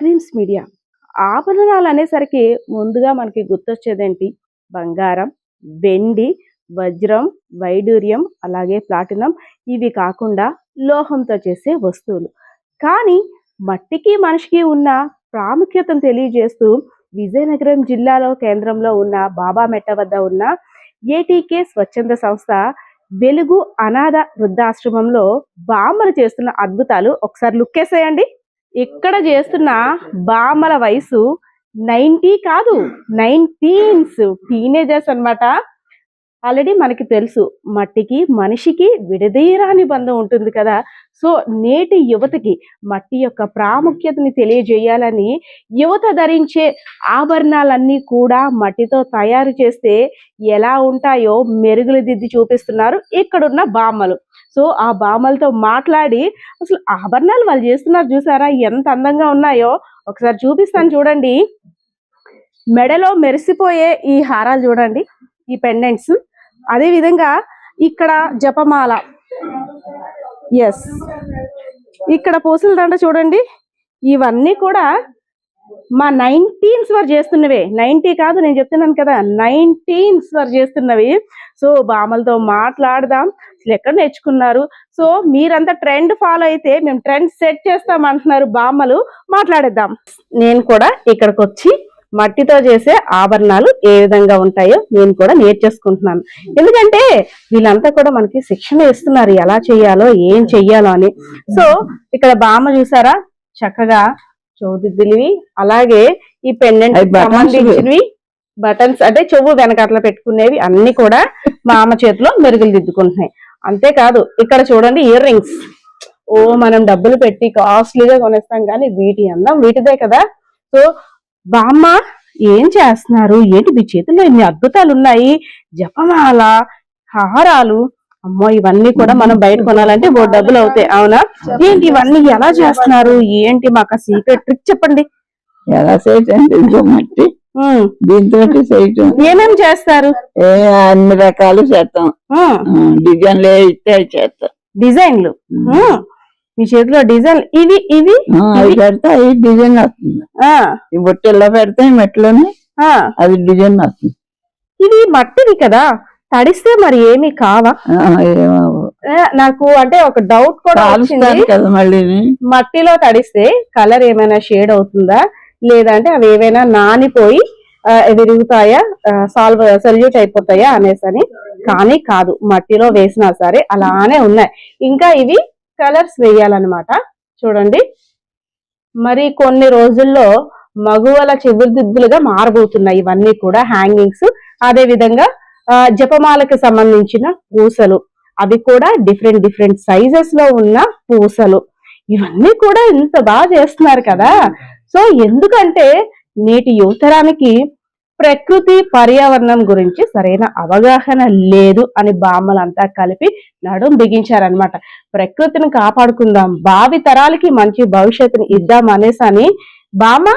Dreams media. ఆభరణాలు అనేసరికి ముందుగా మనకి గుర్తొచ్చేదేంటి? బంగారం వెండి వజ్రం వైడూర్యం అలాగే ప్లాటినం ఇవి కాకుండా లోహంతో చేసే వస్తువులు. కానీ మట్టికి మనిషికి ఉన్న ప్రాముఖ్యతను తెలియజేస్తూ విజయనగరం జిల్లాలో కేంద్రంలో ఉన్న బాబా మెట్ట వద్ద ఉన్న ఏటీకే స్వచ్ఛంద సంస్థ వెలుగు అనాథ వృద్ధాశ్రమంలో బామ్మలు చేస్తున్న అద్భుతాలు ఒకసారి లుక్ వేసేయండి ఇక్కడ చేస్తున్న బామ్మల వయసు నైన్టీ కాదు నైన్టీన్స్ టీనేజర్స్ అన్నమాట. ఆల్రెడీ మనకి తెలుసు మట్టికి మనిషికి విడదీయరాని బంధం ఉంటుంది కదా. సో నేటి యువతకి మట్టి యొక్క ప్రాముఖ్యతని తెలియజేయాలని యువత ధరించే ఆభరణాలన్నీ కూడా మట్టితో తయారు చేస్తే ఎలా ఉంటాయో మెరుగులు దిద్ది చూపిస్తున్నారు ఇక్కడున్న బామ్మలు. సో ఆ బామ్మలతో మాట్లాడి అసలు ఆభరణాలు వాళ్ళు చేస్తున్నారు చూసారా? ఎంత అందంగా ఉన్నాయో. ఒకసారి చూపిస్తాను చూడండి. మెడలో మెరిసిపోయే ఈ హారాలు చూడండి. ఈ పెండెంట్స్. అదే విధంగా ఇక్కడ జపమాల. ఎస్ ఇక్కడ పూసల దండ చూడండి. ఇవన్నీ కూడా మా నైన్టీన్స్ వారు చేస్తున్నవే. నైన్టీ కాదు నేను చెప్తున్నాను కదా. నైన్టీన్స్ వారు చేస్తున్నవి. సో బామలతో మాట్లాడదాం. అసలు ఎక్కడ నేర్చుకున్నారు? సో మీరంతా ట్రెండ్ ఫాలో అయితే మేము ట్రెండ్ సెట్ చేస్తాం అంటున్నారు బామ్మలు మాట్లాడేద్దాం. నేను కూడా ఇక్కడికి వచ్చి మట్టితో చేసే ఆభరణాలు ఏ విధంగా ఉంటాయో నేను కూడా నేర్చేసుకుంటున్నాను. ఎందుకంటే వీళ్ళంతా కూడా మనకి శిక్షణ ఇస్తున్నారు. ఎలా చేయాలో ఏం చెయ్యాలో అని. సో ఇక్కడ బామ్మ చూసారా? చక్కగా చౌదిద్దులివి అలాగే ఈ పెండెంట్ సంబంధించినవి బటన్స్ అంటే చెవు వెనకట్ల పెట్టుకునేవి అన్ని కూడా మా అమ్మ చేతిలో మెరుగులు దిద్దుకుంటున్నాయి. అంతేకాదు ఇక్కడ చూడండి ఇయర్ రింగ్స్. ఓ మనం డబ్బులు పెట్టి కాస్ట్లీగా కొనేస్తాం కానీ వీటి అందం వీటిదే కదా. సో బామ్మ ఏం చేస్తున్నారు? ఏంటి మీ చేతుల్లో ఇన్ని అద్భుతాలు ఉన్నాయి జపమాల హారాలు. అమ్మో ఇవన్నీ కూడా మనం బయట కొనాలంటే ఓ డబ్బులు అవుతాయి అవునా? ఏంటి ఇవన్నీ ఎలా చేస్తున్నారు? ఏంటి మాకు సీక్రెట్ ట్రిక్ చెప్పండి. ఎలా చేయటం ఇదిగో మట్టి. ఉమ్, దీంతో చేయటం ఏమేం చేస్తారు? ఏ అన్ని రకాలు చేస్తాం. డిజైన్లు ఇస్తే చేస్తాం. డిజైన్లు. మీ చేతిలో డిజైన్ ఇవి ఇవి? అవి పెడితే అవి డిజైన్ వస్తుంది. ఆ. ఈ బొట్టెల్లో పెడితే మెట్లోనే అది డిజైన్ వస్తుంది. ఇవి మట్టివి కదా? తడిస్తే మరి ఏమి కావా? నాకు అంటే ఒక డౌట్ కూడా వచ్చింది. మట్టిలో తడిస్తే కలర్ ఏమైనా షేడ్ అవుతుందా? లేదంటే అవి ఏమైనా నానిపోయి విరుగుతాయా? సాల్వ్ సల్యూట్ అయిపోతాయా అనేసి అని కానీ కాదు మట్టిలో వేసినా సరే అలానే ఉన్నాయి. ఇంకా ఇవి కలర్స్ వేయాలన్నమాట. చూడండి. మరి కొన్ని రోజుల్లో మగువల చిగురుదిద్దులుగా మారబోతున్నాయి ఇవన్నీ కూడా హ్యాంగింగ్స్ అదే విధంగా జపమాలకు సంబంధించిన పూసలు. అవి కూడా డిఫరెంట్ డిఫరెంట్ సైజెస్లో ఉన్న పూసలు. ఇవన్నీ కూడా ఇంత బాగా చేస్తున్నారు కదా. సో ఎందుకంటే నేటి యువతరానికి ప్రకృతి పర్యావరణం గురించి సరైన అవగాహన లేదు అని బామ్మలంతా కలిపి నడుం బిగించారనమాట ప్రకృతిని కాపాడుకుందాం భావి తరాలకి మంచి భవిష్యత్తుని ఇద్దాం అనేసి అని బామ్మ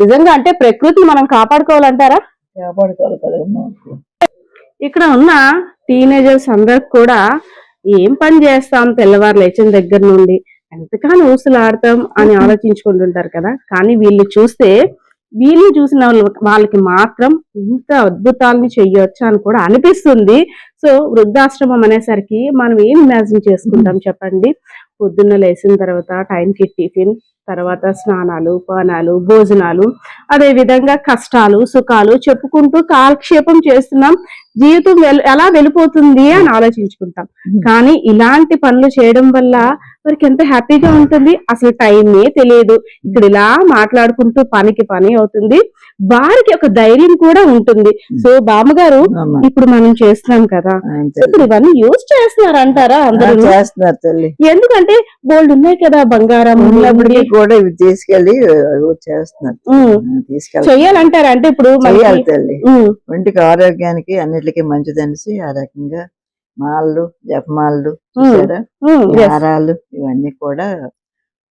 నిజంగా అంటే ప్రకృతిని మనం కాపాడుకోవాలంటారా? ఇక్కడ ఉన్న టీనేజర్స్ అందరికి కూడా ఏం పని చేస్తాం తెల్లవారు లేచిన దగ్గర నుండి ఎంతగానో ఊసులాడతాం అని ఆలోచించుకుంటుంటారు కదా. కానీ వీళ్ళు చూస్తే వీళ్ళు చూసిన వాళ్ళ- వాళ్ళకి మాత్రం ఇంత అద్భుతాలని చెయ్యొచ్చు అని కూడా అనిపిస్తుంది. సో వృద్ధాశ్రమం అనేసరికి మనం ఏం ఇమాజిన్ చేసుకుంటాం చెప్పండి? పొద్దున్న లేచిన తర్వాత టైంకి టిఫిన్ తర్వాత స్నానాలు పానాలు భోజనాలు అదే విధంగా కష్టాలు సుఖాలు చెప్పుకుంటూ కాలక్షేపం చేస్తున్నాం. జీవితం ఎలా వెళ్ళిపోతుంది అని ఆలోచించుకుంటాం. కానీ ఇలాంటి పనులు చేయడం వల్ల వారికి ఎంత హ్యాపీగా ఉంటుంది? అసలు టైమే తెలియదు. ఇక్కడ ఇలా మాట్లాడుకుంటూ పనికి పని అవుతుంది. వారికి ఒక ధైర్యం కూడా ఉంటుంది. సో బామ్మగారు. ఇప్పుడు మనం చేస్తున్నాం కదా. ఇప్పుడు ఇవన్నీ యూజ్ చేస్తున్నారు అంటారా అందరూ? చేస్తున్నారు తల్లి. ఎందుకంటే గోల్డ్ ఉన్నాయి కదా బంగారం. కూడా ఇవి తీసుకెళ్ళి అవి చేస్తున్నారు. తీసుకెళ్ళి చెయ్యాలంటారా అంటే ఇప్పుడు ఒంటికి ఆరోగ్యానికి అన్నిటికీ మంచిదనేసి ఆ రకంగా మాళ్ళు జపమాళ్ళు. హారాలు ఇవన్నీ కూడా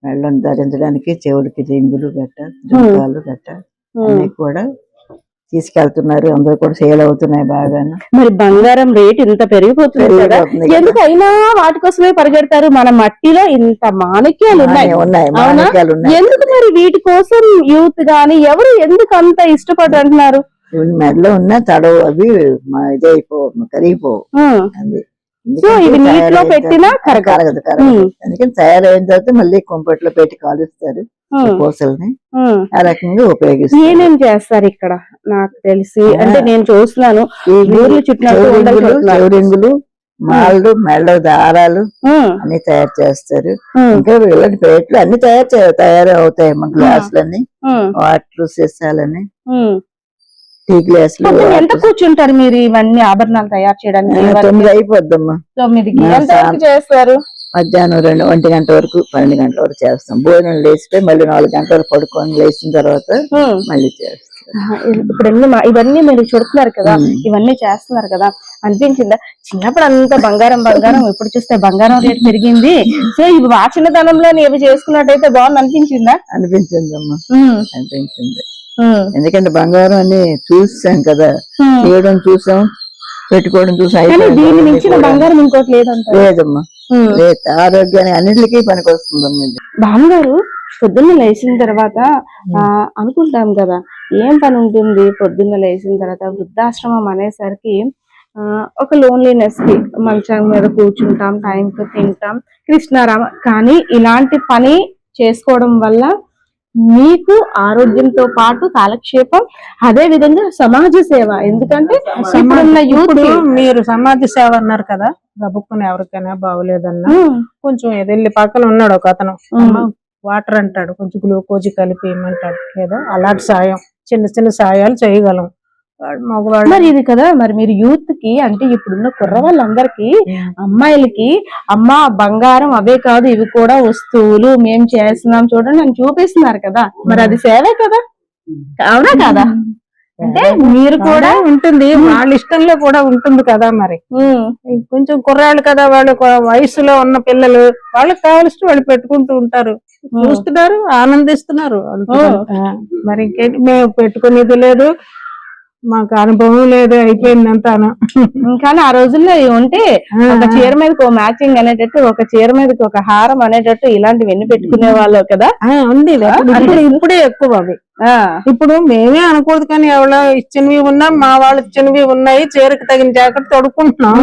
మెళ్ళను ధరించడానికి చెవులకి రింగులు గట్ట జుంకాలు గట్ట. అన్ని కూడా తీసుకెళ్తున్నారు. అందరూ కూడా సేల్ అవుతున్నాయి బాగాను. మరి బంగారం రేట్ ఇంత పెరిగిపోతుంది కదా. ఎందుకైనా వాటి కోసమే పరిగెడతారు? మన మట్టిలో ఇంత మాణిక్యాలు ఉన్నాయి. ఉన్నాయి, ఎందుకు మరి వీటి కోసం యూత్ గాని ఎవరు ఎందుకు అంత ఇష్టపడి అంటున్నారు? మెడలో ఉన్న తడవు అవి ఇదే అయిపో కరిగిపోవు. అది. సో ఇవి నీటిలో పెట్టినా కరగదు. అందుకని తయారైన తర్వాత మళ్ళీ కుంపట్లో పెట్టి కాలుస్తారు పూసల్ని. ఆ రకంగా ఉపయోగిస్తారు. చేస్తారు ఇక్కడ? నాకు తెలిసి అంటే నేను చూస్తున్నాను. ఊర్లు. చెవురింగులు మాళ్ళు మెళ్ళ దారాలు అన్ని తయారు చేస్తారు. ఇంకా ఇలాంటి ప్లేట్లు అన్ని తయారు తయారు అవుతాయి గ్లాసులన్నీ వాటర్ సీసాలని. టీ గ్లాసులు ఎంత కూర్చుంటారు మీరు ఇవన్నీ ఆభరణాలు తయారు చేయడానికి? ఆ, తొమ్మిది అయిపోద్దమ్మా తొమ్మిదికి ఎంత చేస్తారు? మధ్యాహ్నం రెండు ఒంటి గంట వరకు పన్నెండు గంటల వరకు చేస్తాం. భోజనం లేచిపోయి మళ్ళీ నాలుగు గంటలు పడుకొని లేచిన తర్వాత. మళ్ళీ చేస్తాం ఇప్పుడు ఎన్ని మా- ఇవన్నీ మీరు చూడుతున్నారు కదా. ఇవన్నీ చేస్తున్నారు కదా అనిపించిందా? చిన్నప్పుడు అంత బంగారం బంగారం ఇప్పుడు చూస్తే బంగారం రేట్ పెరిగింది. సో ఇవి మా చిన్నతనంలో ఇవి చేసుకున్నట్టయితే బాగుంది అనిపించిందా? అనిపించిందమ్మా. అనిపించింది. ఎందుకంటే బంగారం అని చూసాం కదా. చేయడం చూసాం పెట్టుకోవడం చూసాం. బంగారం ఇంకోటి లేదమ్మా. లేదు ఆరోగ్యానికి అన్నిటికీ పనికి వస్తుందమ్మా ఇది. బామ్మగారు పొద్దున్న లేచిన తర్వాత ఆ అనుకుంటాం కదా ఏం పని ఉంటుంది పొద్దున్న లేచిన తర్వాత వృద్ధాశ్రమం అనేసరికి ఒక లోన్లీనెస్కి మంచం మీద కూర్చుంటాం టైం కు తింటాం కృష్ణారామ. కానీ ఇలాంటి పని చేసుకోవడం వల్ల మీకు ఆరోగ్యంతో పాటు కాలక్షేపం అదే విధంగా సమాజ సేవ. ఎందుకంటే యూత్ మీరు సమాజ సేవ అన్నారు కదా గబుక్కుని ఎవరికైనా బాగోలేదన్నా. కొంచెం ఎదెళ్ళి పక్కన ఉన్నాడు ఒక అతను. వాటర్ అంటాడు కొంచెం గ్లూకోజ్ కలిపి ఇమ్మంటాడు. ఏదో అలాంటి సాయం చిన్న చిన్న సాయాలు చేయగలం. మగవాడు. మరి ఇది కదా మరి మీరు యూత్కి అంటే ఇప్పుడున్న కుర్ర వాళ్ళందరికీ అమ్మాయిలకి అమ్మ బంగారం అవే కాదు ఇవి కూడా వస్తువులు మేం చేస్తున్నాం చూడండి అని చూపిస్తున్నారు కదా. మరి అది సేవే కదా? అవునా కదా? అంటే మీరు కూడా ఉంటుంది. వాళ్ళ ఇష్టంలో కూడా ఉంటుంది కదా మరి. ఉమ్, కొంచెం కుర్రాళ్ళు కదా వాళ్ళు వయసులో ఉన్న పిల్లలు వాళ్ళకి కావలసిన వాళ్ళు పెట్టుకుంటూ ఉంటారు. చూస్తున్నారు ఆనందిస్తున్నారు. మరి ఇంకేంటి? మేము పెట్టుకునేది లేదు. మాకు అనుభవం లేదు అయిపోయింది అంతాను కానీ ఆ రోజుల్లో ఉంటే ఒక చీర మీదకి ఒక మ్యాచింగ్ అనేటట్టు ఒక చీర మీదకి ఒక హారం అనేటట్టు ఇలాంటివి ఎన్ని పెట్టుకునే వాళ్ళు కదా. ఉంది. ఇప్పుడు ఇప్పుడే ఎక్కువ అవి. ఆ. ఇప్పుడు మేమే అనకూడదు కానీ ఎవరో ఇచ్చినవి ఉన్నా మా వాళ్ళు ఇచ్చినవి ఉన్నాయి చీరకు తగిన జాకెట్ తొడుక్కుంటున్నాం.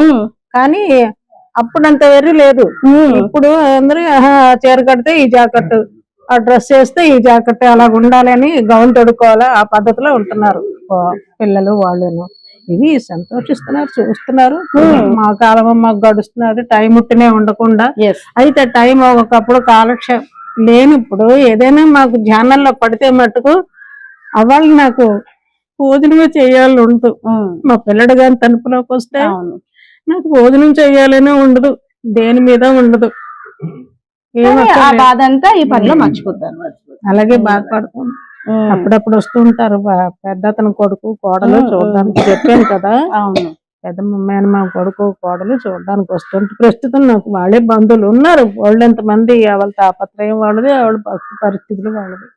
కానీ అప్పుడు అంత వెర్రి లేదు ఇప్పుడు అందరూ చీర కడితే ఈ జాకెట్ ఆ డ్రెస్ వేస్తే ఈ జాకెట్ అలా ఉండాలని గౌన్ తొడుక్కోవాలా. ఆ పద్ధతిలో ఉంటున్నారు. పిల్లలు వాళ్ళను ఇవి సంతోషిస్తున్నారు చూస్తున్నారు. మా కాలం మాకు గడుస్తున్నది. టైం ఉట్టినే ఉండకుండా. అయితే టైం ఒకప్పుడు కాలక్షేపం లేనప్పుడు ఏదైనా మాకు ధ్యానంలో పడితే మటుకు అవ్వాలి నాకు భోజనమే చేయాలని ఉండదు మా పిల్లడు గాని తలుపులోకి వస్తే అవును. నాకు భోజనం చేయాలనే ఉండదు. దేని మీద ఉండదు. కానీ ఆ. బాధ అంతా ఈ పనిలో మర్చిపోతారు అలాగే బాధపడతాం. అప్పుడప్పుడు వస్తూ ఉంటారు బా- పెద్ద అతని కొడుకు కోడలు చూడడానికి చెప్పాను కదా. అవును. పెద్ద మేన మా కొడుకు కోడలు చూడడానికి వస్తుంటే ప్రస్తుతం నాకు వాళ్ళే బంధువులు ఉన్నారు. వాళ్ళు ఎంతమంది వాళ్ళ తాపత్రయం వాళ్ళది వాళ్ళ పరిస్థితులు వాళ్ళది.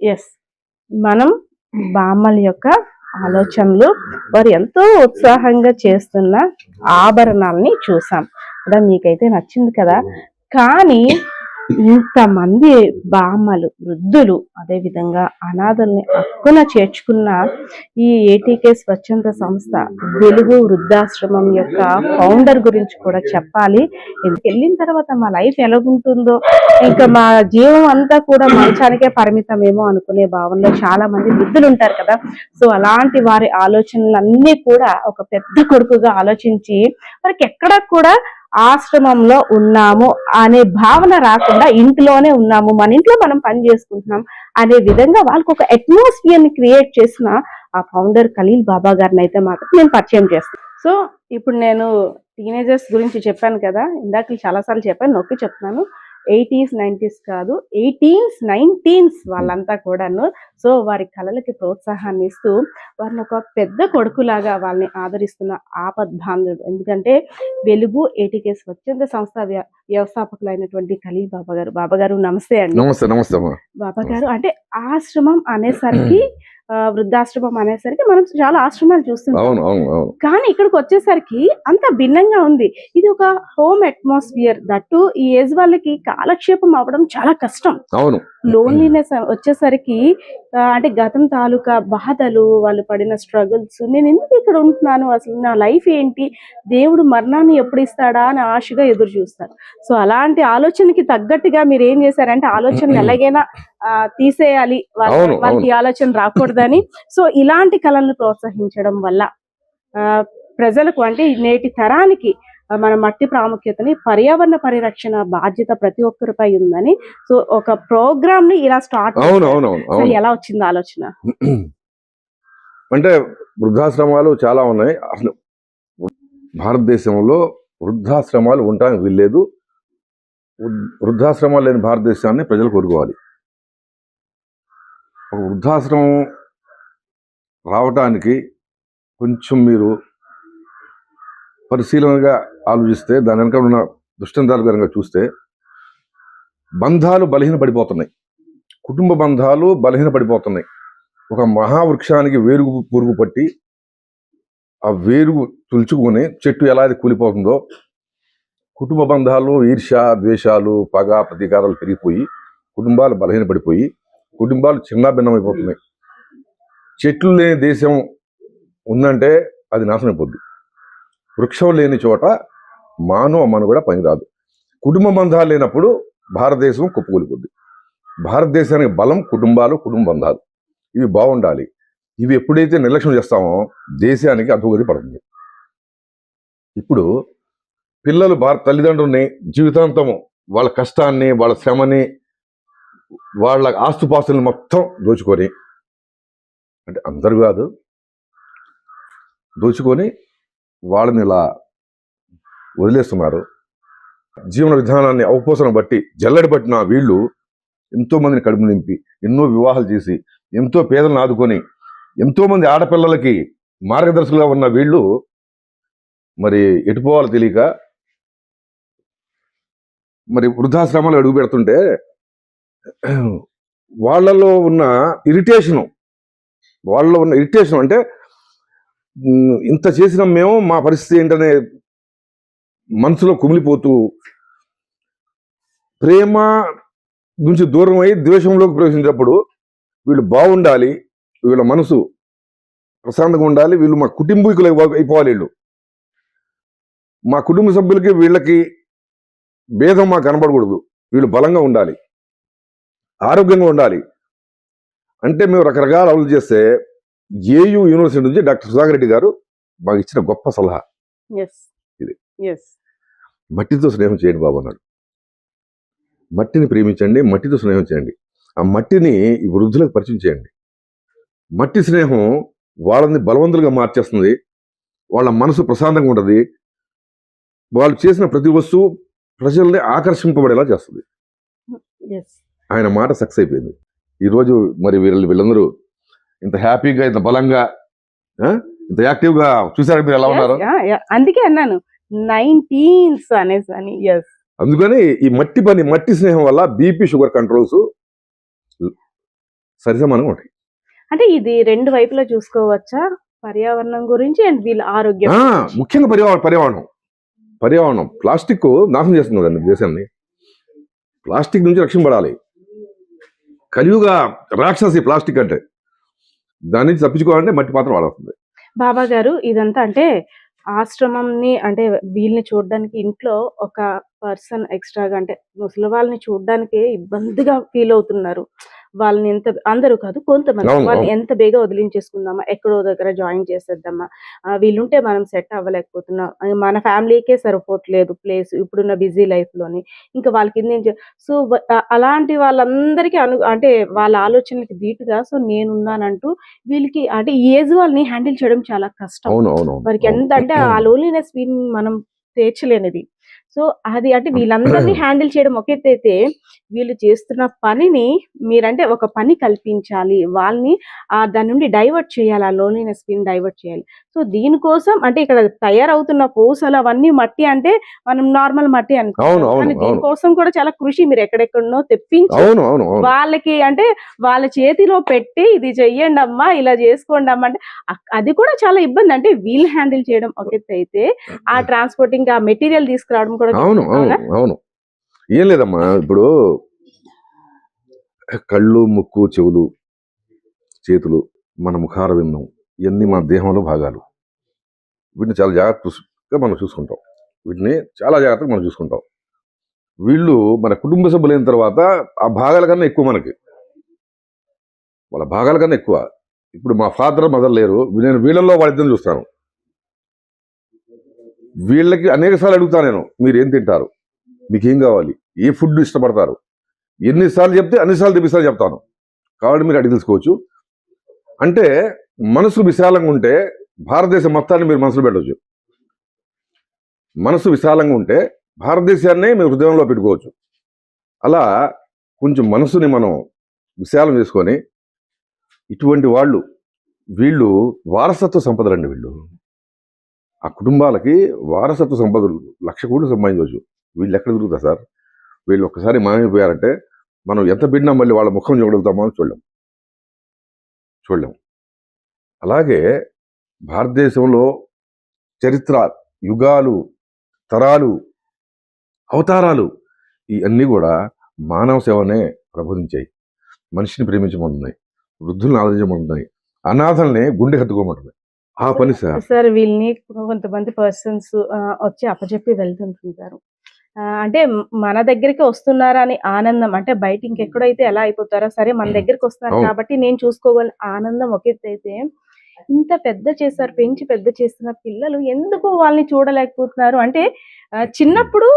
ఎస్ మనం బామ్మల యొక్క ఆలోచనలు వారు ఎంతో ఉత్సాహంగా చేస్తున్న ఆభరణాలని చూసాం. కూడా మీకైతే నచ్చింది కదా. కానీ ఇంతమంది బామ్మలు వృద్ధులు అదే విధంగా అనాథల్ని అక్కున చేర్చుకున్న ఈ ఏటీకే స్వచ్ఛంద సంస్థ వెలుగు వృద్ధాశ్రమం యొక్క ఫౌండర్ గురించి కూడా చెప్పాలి. ఎందుకు వెళ్ళిన తర్వాత మా లైఫ్ ఎలాగుంటుందో ఇంకా మా జీవం అంతా కూడా మంచానికే పరిమితమేమో అనుకునే భావనలో చాలా మంది వృద్ధులు ఉంటారు కదా. సో అలాంటి వారి ఆలోచనలన్నీ కూడా ఒక పెద్ద కొడుకుగా ఆలోచించి వారికి ఎక్కడా కూడా ఆశ్రమంలో ఉన్నాము అనే భావన రాకుండా ఇంట్లోనే ఉన్నాము. మన ఇంట్లో మనం పని చేసుకుంటున్నాం అనే విధంగా వాళ్ళకు ఒక అట్మాస్ఫియర్ని క్రియేట్ చేసిన ఆ ఫౌండర్ ఖలీల్ బాబా గారిని అయితే మాత్రం నేను పరిచయం చేస్తాను. సో ఇప్పుడు నేను టీనేజర్స్ గురించి చెప్పాను కదా ఇందాక చాలాసార్లు చెప్పాను నొక్కి చెప్తున్నాను. ఎయిటీస్ నైంటీస్ కాదు ఎయిటీన్స్ నైన్టీన్స్ వాళ్ళంతా కూడాను. సో వారి కళలకి ప్రోత్సాహాన్ని ఇస్తూ వారిని ఒక పెద్ద కొడుకులాగా వాళ్ళని ఆదరిస్తున్న ఆపద్బాంధుడు. ఎందుకంటే వెలుగు ఏటీకే స్వచ్ఛంద సంస్థ వ్య- వ్యవస్థాపకులైనటువంటి ఖలీల్ బాబా గారు. బాబా గారు నమస్తే అండి. నమస్తే నమస్తే బాబా గారు అంటే ఆశ్రమం అనేసరికి వృద్ధాశ్రమం అనేసరికి మనం చాలా ఆశ్రమాలు అవును. కానీ ఇక్కడికి వచ్చేసరికి అంత భిన్నంగా ఉంది. ఇది ఒక హోమ్ అట్మాస్ఫియర్. దట్టు ఈ ఏజ్ వాళ్ళకి కాలక్షేపం అవ్వడం చాలా కష్టం. అవును. లోన్లీనెస్ వచ్చేసరికి అంటే గతం తాలూకా బాధలు వాళ్ళు పడిన స్ట్రగుల్స్ నేను ఎందుకు ఇక్కడ ఉంటున్నాను? అసలు నా లైఫ్ ఏంటి? దేవుడు మరణాన్ని ఎప్పుడు ఇస్తాడా అని ఆశగా ఎదురు చూస్తారు. సో అలాంటి ఆలోచనకి తగ్గట్టుగా మీరు ఏం చేశారంటే ఆలోచనలు ఎలాగైనా తీసేయాలి. వాళ్ళకి ఆలోచన రాకూడదని. సో ఇలాంటి కళలను ప్రోత్సహించడం వల్ల ప్రజలకు అంటే నేటి తరానికి మన మట్టి ప్రాముఖ్యతని పర్యావరణ పరిరక్షణ బాధ్యత ప్రతి ఒక్కరిపై ఉందని. సో ఒక ప్రోగ్రామ్ని ఇలా స్టార్ట్ ఎలా వచ్చింది ఆలోచన? అంటే వృద్ధాశ్రమాలు చాలా ఉన్నాయి. అసలు భారతదేశంలో వృద్ధాశ్రమాలు ఉండడానికి వీల్లేదు. వృద్ధాశ్రమాలు లేని భారతదేశాన్ని ప్రజలు కోరుకోవాలి. ఒక వృద్ధాశ్రమం రావటానికి కొంచెం మీరు పరిశీలనగా ఆలోచిస్తే దాని వెనక ఉన్న దృష్టాంతాల చూస్తే బంధాలు బలహీన పడిపోతున్నాయి కుటుంబ బంధాలు బలహీన పడిపోతున్నాయి ఒక మహావృక్షానికి వేరుగు పురుగు పట్టి ఆ వేరుగు తులుచుకొని చెట్టు ఎలా అది కూలిపోతుందో కుటుంబ బంధాలు ఈర్ష్య ద్వేషాలు పగ ప్రతీకారాలు పెరిగిపోయి కుటుంబాలు బలహీనపడిపోయి కుటుంబాలు చిన్నాభిన్నమైపోతున్నాయి. చెట్లు లేని దేశం ఉందంటే అది నాశనం అయిపోద్ది వృక్షం లేని చోట మానవ కూడా పనిరాదు కుటుంబ బంధాలు లేనప్పుడు భారతదేశం కుప్పకూలిపోద్ది. భారతదేశానికి బలం కుటుంబాలు కుటుంబ బంధాలు. ఇవి బాగుండాలి. ఇవి ఎప్పుడైతే నిర్లక్ష్యం చేస్తామో దేశానికి అధోగతి పడుతుంది. ఇప్పుడు పిల్లలు భారత తల్లిదండ్రుల్ని జీవితాంతము వాళ్ళ కష్టాన్ని వాళ్ళ శ్రమని వాళ్ళ ఆస్తుపాస్తులను మొత్తం దోచుకొని అంటే అందరు కాదు దోచుకొని వాళ్ళని ఇలా వదిలేస్తున్నారు. జీవన విధానాన్ని అవపోసన బట్టి జల్లడి పట్టిన వీళ్ళు ఎంతోమందిని కడుపు నింపి ఎన్నో వివాహాలు చేసి ఎంతో పేదలను ఆదుకొని ఎంతోమంది ఆడపిల్లలకి మార్గదర్శకులుగా ఉన్న వీళ్ళు మరి ఎటుపోవాలో తెలియక మరి వృద్ధాశ్రమాలు అడుగు పెడుతుంటే వాళ్ళలో ఉన్న ఇరిటేషను వాళ్ళలో ఉన్న ఇరిటేషన్ అంటే ఇంత చేసినాం మేము మా పరిస్థితి ఏంటనే మనసులో కుమిలిపోతూ ప్రేమ నుంచి దూరం అయి ద్వేషంలోకి ప్రవేశించినప్పుడు వీళ్ళు బాగుండాలి వీళ్ళ మనసు ప్రశాంతంగా ఉండాలి వీళ్ళు మా కుటుంబీకులు అయిపోవాలి వీళ్ళు. మా కుటుంబ సభ్యులకి వీళ్ళకి భేదం మాకు కనబడకూడదు. వీళ్ళు బలంగా ఉండాలి. ఆరోగ్యంగా ఉండాలి. అంటే మేము రకరకాల అమలు చేస్తే ఏయు యూనివర్సిటీ నుంచి డాక్టర్ సుధాకర్ రెడ్డి గారు మాకు ఇచ్చిన గొప్ప సలహా. ఇది. మట్టితో స్నేహం చేయండి బాబు అన్నాడు. మట్టిని ప్రేమించండి మట్టితో స్నేహం చేయండి. ఆ మట్టిని ఈ వృద్ధులకు పరిచయం చేయండి. మట్టి స్నేహం వాళ్ళని బలవంతులుగా మార్చేస్తుంది. వాళ్ళ మనసు ప్రశాంతంగా ఉంటుంది. వాళ్ళు చేసిన ప్రతి వస్తువు ప్రజల్ని ఆకర్షింపబడేలా చేస్తుంది. ఆయన మాట సక్సెస్ అయిపోయింది. ఈరోజు మరి వీళ్ళు వీళ్ళందరూ ఇంత హ్యాపీగా ఇంత బలంగా ఇంత యాక్టివ్గా చూసారా మీరు ఎలా ఉన్నారు? అందుకే అన్నాను నైన్టీన్స్ అనేసి అని ఎస్ అందుకని ఈ మట్టి పని మట్టి స్నేహం వల్ల బీపీ షుగర్ కంట్రోల్స్ సరిసమానంగా ఉంటాయి. అంటే ఇది రెండు వైపులా చూసుకోవచ్చా? పర్యావరణం గురించి అండ్ వీళ్ళ ఆరోగ్యం. ముఖ్యంగా పర్యావరణం పర్యావరణం. పర్యావరణం. ప్లాస్టిక్ నాశనం చేస్తుంది కదండి దేశాన్ని. ప్లాస్టిక్ నుంచి రక్షణ పడాలి కలియుగా రాక్షసి ప్లాస్టిక్ అంటే. దాని నుంచి తప్పించుకోవాలంటే మట్టి పాత్ర వాడాల్సింది. బాబా గారు ఇదంతా అంటే ఆశ్రమంని అంటే వీళ్ళని చూడడానికి ఇంట్లో ఒక పర్సన్ ఎక్స్ట్రాగా అంటే ముసలి వాళ్ళని చూడడానికి ఇబ్బందిగా ఫీల్ అవుతున్నారు. వాళ్ళని ఎంత అందరూ కాదు కొంతమంది. వాళ్ళని. ఎంత బేగా వదిలించేసుకుందామా ఎక్కడో దగ్గర జాయిన్ చేసేద్దామా వీళ్ళుంటే మనం సెట్ అవ్వలేకపోతున్నాం. మన ఫ్యామిలీకే సరిపోవట్లేదు ప్లేస్ ఇప్పుడున్న బిజీ లైఫ్లోని ఇంకా వాళ్ళకి ఏంది సో అలాంటి వాళ్ళందరికీ అను అంటే వాళ్ళ ఆలోచనలకి ధీటుగా సో నేనున్నానంటూ వీళ్ళకి అంటే ఈ ఏజ్ వాళ్ళని హ్యాండిల్ చేయడం చాలా కష్టం. వారికి ఎంత అంటే ఆ. లోన్లీనెస్ మనం తీర్చలేనిది. సో అది అంటే వీళ్ళందరినీ హ్యాండిల్ చేయడం ఒక ఎత్తు అయితే వీళ్ళు చేస్తున్న పనిని మీరంటే ఒక పని కల్పించాలి. వాళ్ళని ఆ దాని నుండి డైవర్ట్ చేయాలి ఆ లోన్లీనెస్ని డైవర్ట్ చేయాలి. సో దీనికోసం అంటే ఇక్కడ తయారవుతున్న పూసలు అవన్నీ మట్టి అంటే మనం నార్మల్ మట్టి అవును. దీనికోసం కూడా చాలా కృషి మీరు ఎక్కడెక్కడనో తెప్పించి. వాళ్ళకి అంటే వాళ్ళ చేతిలో పెట్టి ఇది చెయ్యండి అమ్మా ఇలా చేసుకోండి అమ్మా అంటే అది కూడా చాలా ఇబ్బంది. అంటే వీల్ హ్యాండిల్ చేయడం ఒక ఎత్తు అయితే ఆ ట్రాన్స్పోర్టింగ్ ఆ మెటీరియల్ తీసుకురావడం కూడా అవును అవును? అవునా? ఏం లేదమ్మా ఇప్పుడు కళ్ళు ముక్కు చెవులు చేతులు మన ముఖార విందం. ఇవన్నీ మన దేహంలో భాగాలు. వీటిని చాలా జాగ్రత్తగా మనం చూసుకుంటాం. వీటిని చాలా జాగ్రత్తగా మనం చూసుకుంటాం. వీళ్ళు మన కుటుంబ సభ్యులైన తర్వాత ఆ భాగాల కన్నా ఎక్కువ మనకి. వాళ్ళ భాగాల కన్నా ఎక్కువ. ఇప్పుడు మా ఫాదర్ మదర్ లేరు. నేను వీళ్ళల్లో వాళ్ళిద్దరిని చూస్తాను. వీళ్ళకి అనేక సార్లు నేను మీరు ఏం తింటారు? మీకు ఏం కావాలి? ఏ ఫుడ్ ఇష్టపడతారు? ఎన్నిసార్లు చెప్తే అన్నిసార్లు తెప్పిసార్లు చెప్తాను. కాబట్టి మీరు అడిగి తెలుసుకోవచ్చు. అంటే మనసు విశాలంగా ఉంటే భారతదేశం మొత్తాన్ని మీరు మనసులో పెట్టవచ్చు. మనసు విశాలంగా ఉంటే భారతదేశాన్నే మీరు హృదయంలో పెట్టుకోవచ్చు. అలా కొంచెం మనసుని మనం విశాలం చేసుకొని ఇటువంటి వాళ్ళు వీళ్ళు వారసత్వ సంపదలండి వీళ్ళు. ఆ కుటుంబాలకి వారసత్వ సంపదలు లక్ష కోట్లు సంపాదించవచ్చు వీళ్ళు ఎక్కడ దొరుకుతారు సార్? వీళ్ళు ఒక్కసారి మాయమైపోయారంటే మనం ఎంత పెట్టినా మళ్ళీ వాళ్ళ ముఖం చూడగలుగుతామో అని చూడలేం. చూడలేం. అలాగే భారతదేశంలో చరిత్ర యుగాలు తరాలు అవతారాలు ఇవన్నీ కూడా మానవ సేవనే ప్రబోధించాయి. మనిషిని ప్రేమించమంటున్నాయి. వృద్ధులను ఆదరించమంటున్నాయి. అనాథల్ని గుండె హత్తుకోమంటున్నాయి ఆ పని సార్. సార్ వీళ్ళని కొంతమంది పర్సన్స్ వచ్చి అప్పచెప్పి వెళ్తుంటుంటారు. ఆ, అంటే మన దగ్గరికి వస్తున్నారా అని ఆనందం అంటే బయట ఇంకెక్కడైతే ఎలా అయిపోతారో సరే మన దగ్గరికి వస్తున్నారు. కాబట్టి నేను చూసుకోగల ఆనందం ఒక అయితే ఇంత పెద్ద చేస్తారు పెంచి పెద్ద చేస్తున్న పిల్లలు ఎందుకు వాళ్ళని చూడలేకపోతున్నారు? అంటే చిన్నప్పుడు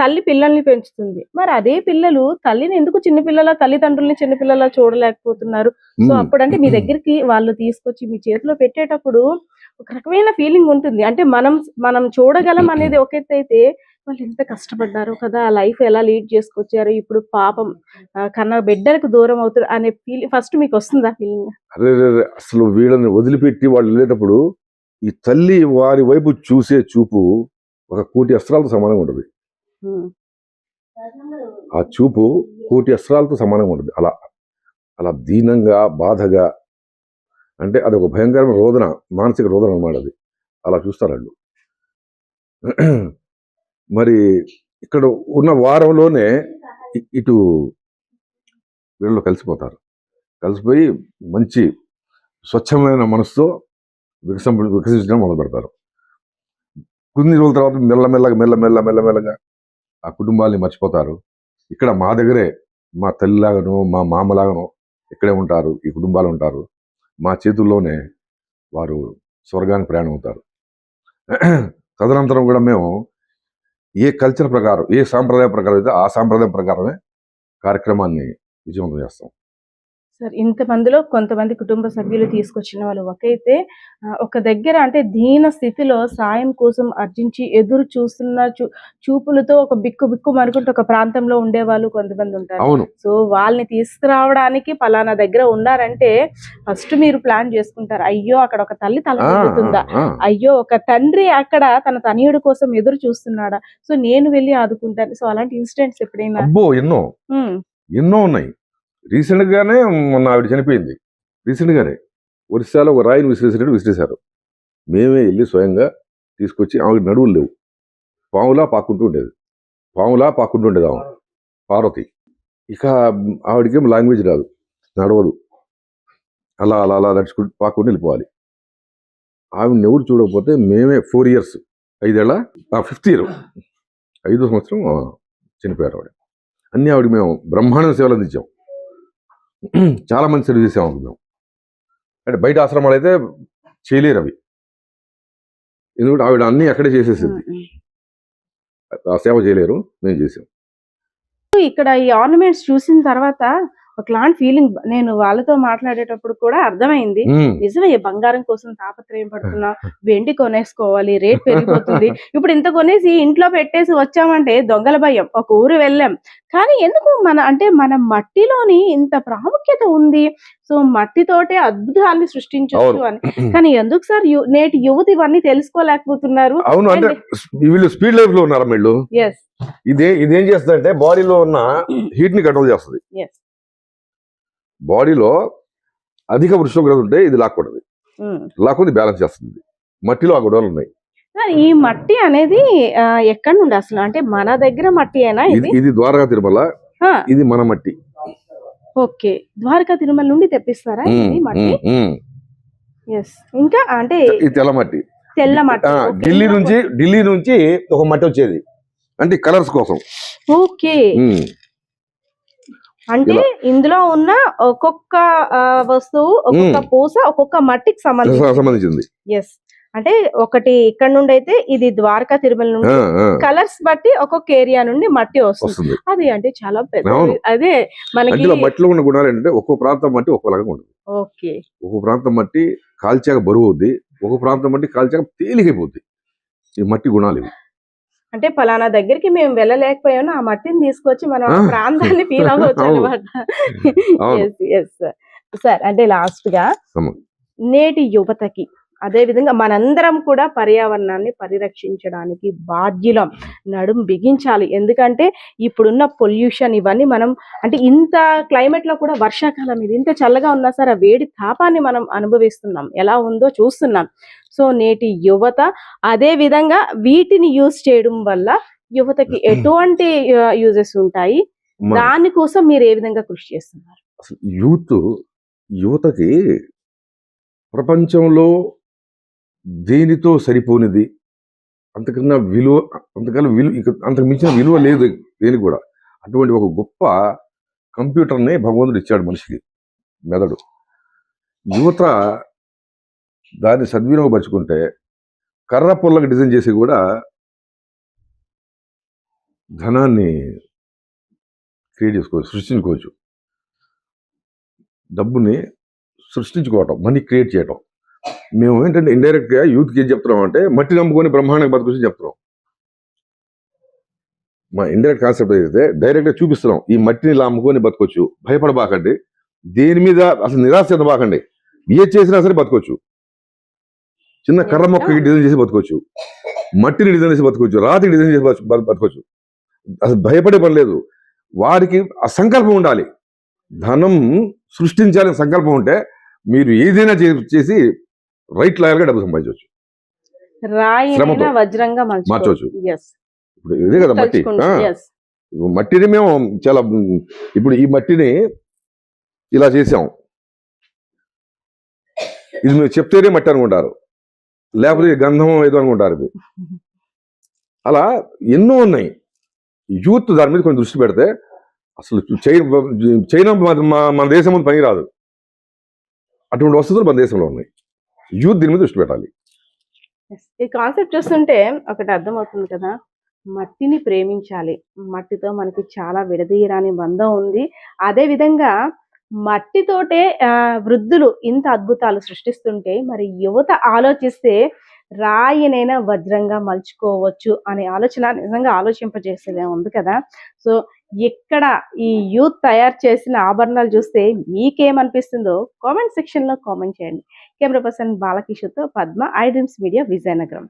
తల్లి పిల్లల్ని పెంచుతుంది. మరి అదే పిల్లలు తల్లిని ఎందుకు చిన్న పిల్లల తల్లిదండ్రుల్ని చిన్న పిల్లల చూడలేకపోతున్నారు? So um. అప్పుడు అంటే మీ దగ్గరికి వాళ్ళు తీసుకొచ్చి మీ చేతిలో పెట్టేటప్పుడు ఒక రకమైన ఫీలింగ్ ఉంటుంది. అంటే మనం మనం చూడగలం అనేది ఒక ఎత్తు అయితే వాళ్ళు ఎంత కష్టపడ్డారో కదా లైఫ్ ఎలా లీడ్ చేసుకొచ్చారు ఇప్పుడు పాపం ఆ, కన్న బిడ్డలకు దూరం అవుతారు అనే ఫీలింగ్ ఫస్ట్ మీకు వస్తుందా ఫీలింగ్? అరే అసలు వీళ్ళని వదిలిపెట్టి వాళ్ళు వెళ్ళేటప్పుడు ఈ తల్లి వారి వైపు చూసే చూపు ఒక కోటి అస్త్రాలతో సమానంగా ఉంటుంది. ఆ చూపు కోటి అస్త్రాలతో సమానంగా ఉంటుంది. అలా అలా దీనంగా బాధగా అంటే అది ఒక భయంకరమైన రోదన మానసిక రోదన అనమాట అది. అలా చూస్తారు వాళ్ళు? మరి ఇక్కడ ఉన్న వారంలోనే ఇటు వీళ్ళు కలిసిపోతారు. కలిసిపోయి మంచి స్వచ్ఛమైన మనసుతో వికసం వికసించడం మొదలు పెడతారు. కొన్ని రోజుల తర్వాత మెల్లమెల్లగా మెల్లమెల్ల మెల్లమెల్లగా ఆ కుటుంబాన్ని మర్చిపోతారు. ఇక్కడ మా దగ్గరే మా తల్లిలాగానో మా మామలాగానో ఇక్కడే ఉంటారు ఈ కుటుంబాలు ఉంటారు. మా చేతుల్లోనే వారు స్వర్గానికి ప్రయాణం అవుతారు తదనంతరం కూడా మేము ఏ కల్చర్ ప్రకారం ఏ సాంప్రదాయ ప్రకారం అయితే ఆ సాంప్రదాయం ప్రకారమే కార్యక్రమాన్ని విజయవంతం చేస్తాం. సార్ ఇంతమందిలో కొంతమంది కుటుంబ సభ్యులు తీసుకొచ్చిన వాళ్ళు ఒకైతే ఒక దగ్గర అంటే దీన స్థితిలో సాయం కోసం అర్జించి ఎదురు చూస్తున్న చూపులతో ఒక బిక్కు బిక్కు మనుకుంటూ ఒక ప్రాంతంలో ఉండే వాళ్ళు కొంతమంది ఉంటారు. సో వాళ్ళని తీసుకురావడానికి పలానా దగ్గర ఉన్నారంటే ఫస్ట్ మీరు ప్లాన్ చేసుకుంటారు. అయ్యో అక్కడ ఒక తల్లి తల ఆ, తిరుగుతుందా? ఆ, అయ్యో ఒక తండ్రి అక్కడ తన తనయుడు కోసం ఎదురు చూస్తున్నాడా? సో నేను వెళ్ళి ఆదుకుంటాను. సో అలాంటి ఇన్సిడెంట్స్ ఎప్పుడైనా? ఎన్నో ఉన్నాయి. రీసెంట్గానే మొన్న ఆవిడ చనిపోయింది. రీసెంట్గానే ఒరిస్సాలో ఒక రాయిని విసిరేసినట్టు విసిరేశారు. మేమే వెళ్ళి స్వయంగా తీసుకొచ్చి ఆవిడ నడువులు లేవు. పాములా పాక్కుంటూ ఉండేది. పాములా పాక్కుంటూ ఉండేది ఆమె పార్వతి. ఇక ఆవిడకేం లాంగ్వేజ్ రాదు. నడవదు. అలా అలా అలా నడుచుకుంటూ పాక్కుంటూ వెళ్ళిపోవాలి. ఆవిడని ఎవరు చూడకపోతే మేమే ఫోర్ ఇయర్స్ ఐదేళ్ళ ఫిఫ్త్ ఇయర్ ఐదో సంవత్సరం చనిపోయారు ఆవిడ. అన్నీ ఆవిడకి మేము బ్రహ్మాండ సేవలు అందించాం. చాలా మంది సర్వీస్ చేసాము మేము. అంటే బయట ఆశ్రమాలు అయితే చేయలేరు అవి. ఎందుకంటే ఆవిడ అన్ని అక్కడే చేసేసింది. ఆ సేవ చేయలేరు మేము చేసాం. ఇక్కడ ఈ ఆర్నమెంట్స్ చూసిన తర్వాత ఒకలాంటి ఫీలింగ్ నేను వాళ్ళతో మాట్లాడేటప్పుడు కూడా అర్థమైంది. నిజమే బంగారం కోసం తాపత్రయం పడుతున్నా వెండి కొనేసుకోవాలి రేట్ పెరిగిపోతుంది. ఇప్పుడు ఇంత కొనేసి ఇంట్లో పెట్టేసి వచ్చామంటే దొంగల భయం. ఒక ఊరు వెళ్ళాం. కానీ ఎందుకు మన అంటే మన మట్టిలోని ఇంత ప్రాముఖ్యత ఉంది? సో మట్టితోటే అద్భుతాన్ని సృష్టించవచ్చు. అని. కానీ ఎందుకు సార్ నేటి యువత ఇవన్నీ తెలుసుకోలేకపోతున్నారు? అవును అంటే వీళ్ళు స్పీడ్ లైఫ్లో ఉన్నారు వీళ్ళు? ఇదే ఇదేం చేస్తుందంటే బాడీలో ఉన్న హీట్ని కంట్రోల్ చేస్తుంది. బాడీలో అధిక ఉష్ణోగ్రత ఉంటే ఇది లాక్కూడదు. లాక్కుంది బ్యాలెన్స్ చేస్తుంది. మట్టిలో ఆ గొడవలు ఉన్నాయి ఈ మట్టి అనేది ఎక్కడి నుండి అసలు? అంటే మన దగ్గర మట్టి అయినా ఇది? ద్వారకా తిరుమల. ఇది మన మట్టి. ఓకే. ద్వారకా తిరుమల నుండి తెప్పిస్తారా ఇది మట్టి. ఎస్ ఇంకా అంటే తెల్ల మట్టి. తెల్ల మట్టి. ఢిల్లీ నుంచి ఢిల్లీ నుంచి ఒక మట్టి వచ్చేది. అంటే కలర్స్ కోసం. ఓకే. అంటే ఇందులో ఉన్న ఒక్కొక్క వస్తువు ఒక్కొక్క పూస ఒక్కొక్క మట్టికి సంబంధించి. సంబంధించింది. ఎస్ అంటే ఒకటి ఇక్కడ నుండి అయితే ఇది ద్వారకా తిరుమల నుండి. కలర్స్ బట్టి ఒక్కొక్క ఏరియా నుండి మట్టి వస్తుంది. అది అంటే చాలా పెద్ద. అదే మనకి మట్టిలో ఉన్న గుణాలు ఏంటంటే ఒక్కో ప్రాంతం మట్టి ఒక్కోలాగా ఉంటుంది. ఓకే. ఒక్కో ప్రాంతం మట్టి కాల్చాక బరువు అవుద్ది ఒక ప్రాంతం మట్టి కాల్చాక తేలికైపోద్ది. ఈ మట్టి గుణాలు ఇవి. అంటే పలానా దగ్గరికి మేము వెళ్ళలేకపోయాను ఆ మట్టిని తీసుకొచ్చి మనం. ప్రాంతాన్ని ఫీల్ అవ్వచ్చు. అనమాట సార్ అంటే లాస్ట్గా. నేటి యువతకి అదే విధంగా మనందరం కూడా పర్యావరణాన్ని పరిరక్షించడానికి బాధ్యులం. నడుం బిగించాలి. ఎందుకంటే ఇప్పుడున్న పొల్యూషన్ ఇవన్నీ మనం అంటే ఇంత క్లైమేట్లో కూడా వర్షాకాలం ఇది. ఇంత చల్లగా ఉన్నా సరే ఆ వేడి తాపాన్ని మనం అనుభవిస్తున్నాం. ఎలా ఉందో చూస్తున్నాం. సో నేటి యువత అదే విధంగా వీటిని యూజ్ చేయడం వల్ల యువతకి ఎటువంటి యూజెస్ ఉంటాయి? దానికోసం మీరు ఏ విధంగా కృషి చేస్తున్నారు? యూత్ యువతకి ప్రపంచంలో దేనితో సరిపోనిది? అంతకన్నా విలువ అంతకన్నా విలువ ఇక అంతకు మించిన విలువ లేదు దేనికి కూడా. అటువంటి ఒక గొప్ప కంప్యూటర్ని భగవంతుడు ఇచ్చాడు మనిషికి మెదడు. యువత దాన్ని సద్వినియోగపరుచుకుంటే కర్ర పొల్లకి డిజైన్ చేసి కూడా ధనాన్ని క్రియేట్ చేసుకోవచ్చు సృష్టించుకోవచ్చు. డబ్బుని సృష్టించుకోవటం మనీ క్రియేట్ చేయటం. మేము ఏంటంటే ఇండైరెక్ట్గా యూత్కి ఏం చెప్తున్నాం అంటే మట్టి నమ్ముకొని బ్రహ్మాండంగా బతుకుని చెప్తున్నాం. మా ఇండైరెక్ట్ కాన్సెప్ట్ అయితే డైరెక్ట్గా చూపిస్తున్నాం ఈ మట్టిని ఇలా అమ్ముకొని బతకొచ్చు. భయపడబాకండి. దేని మీద అసలు నిరాశ చెందబాకండి ఏ చేసినా సరే బతకొచ్చు. చిన్న కర్ర మొక్కకి డిజైన్ చేసి బతకొచ్చు. మట్టిని డిజైన్ చేసి బతకొచ్చు. రాతికి డిజైన్ చేసి బతు- బతు- బతకొచ్చు. అసలు భయపడే పని లేదు. వారికి ఆ సంకల్పం ఉండాలి. ధనం సృష్టించాలని సంకల్పం ఉంటే మీరు ఏదైనా చేసి రైట్ లాయర్గా డబ్బు సంపాదించవచ్చు. వజ్రంగా మార్చవచ్చు. ఇప్పుడు ఇదే కదా మట్టి. మట్టిని మేము చాలా ఇప్పుడు ఈ మట్టిని ఇలా చేసాం. ఇది మీరు చెప్తేనే మట్టి అనుకుంటారు. లేకపోతే గంధం ఏదో అనుకుంటారు ఇది. అలా ఎన్నో ఉన్నాయి. యూత్ దాని మీద కొంచెం దృష్టి పెడితే అసలు చైనా చైనా మన- దేశం ముందు పని రాదు అటువంటి వస్తువులు మన దేశంలో ఉన్నాయి. యూత్ దీని మీద దృష్టి పెట్టాలి. ఈ కాన్సెప్ట్ చూస్తుంటే ఒకటి అర్థమవుతుంది కదా? మట్టిని ప్రేమించాలి. మట్టితో మనకి చాలా విడదీయరాని బంధం ఉంది. అదే విధంగా మట్టితోటే వృద్ధులు ఇంత అద్భుతాలు సృష్టిస్తుంటే మరి యువత ఆలోచిస్తే రాయినైనా వజ్రంగా మలుచుకోవచ్చు అనే ఆలోచన నిజంగా ఆలోచింపజేసేదే ఉంది కదా? సో ఇక్కడ ఈ యూత్ తయారు చేసిన ఆభరణాలు చూస్తే మీకేమనిపిస్తుందో కామెంట్ సెక్షన్లో కామెంట్ చేయండి. Camera person బాలకిషోర్తో Padma I dreams media Vizianagaram.